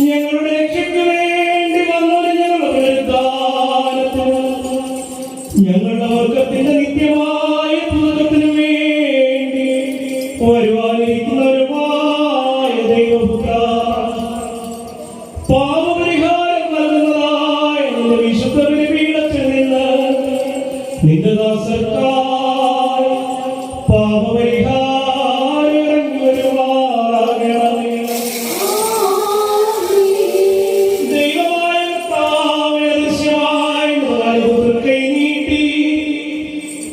ഞങ്ങളുടെ രക്ഷയ്ക്ക് വേണ്ടി വന്നത് ഞങ്ങളുടെ വർഗത്തിന്റെ നിത്യമായ പുതുക്കത്തിനു വേണ്ടി വരുവാനിരിക്കുന്ന ഒരുപായ ദൈവപുത്ര. പാപപരിഹാരം നൽകുന്നതായ വിശുദ്ധ ബലിപീഠത്തിൽ നിന്ന് നിന്റെ ദാസർക്കായി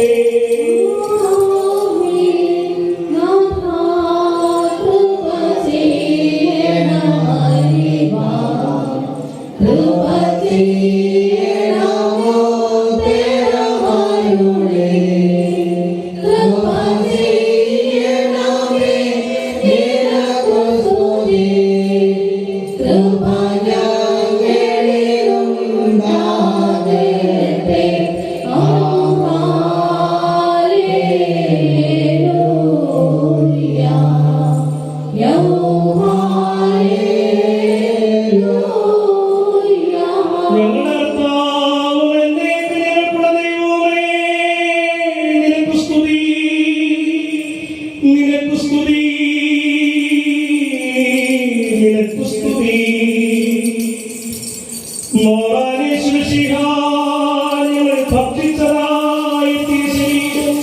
day. ഭക്ഷിച്ചതായ തിരുശരീരം,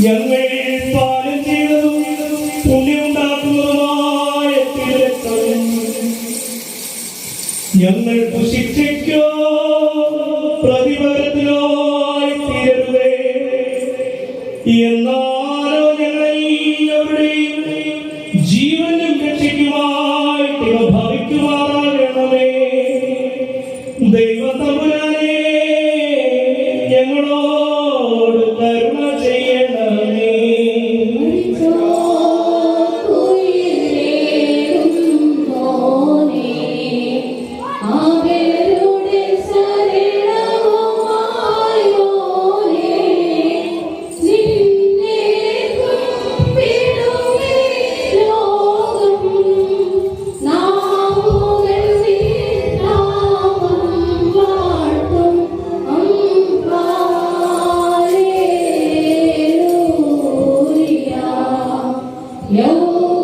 ഞങ്ങൾ പാലം ചെയ്തതും പുണ്യമുണ്ടാക്കുന്നതുമായ ഞങ്ങൾ ശിക്ഷയ്ക്കോ പ്രതിഫലത്തിനോ എന്നാലോ ഞങ്ങളെല്ലാവരുടെയും ജീവനും Lord.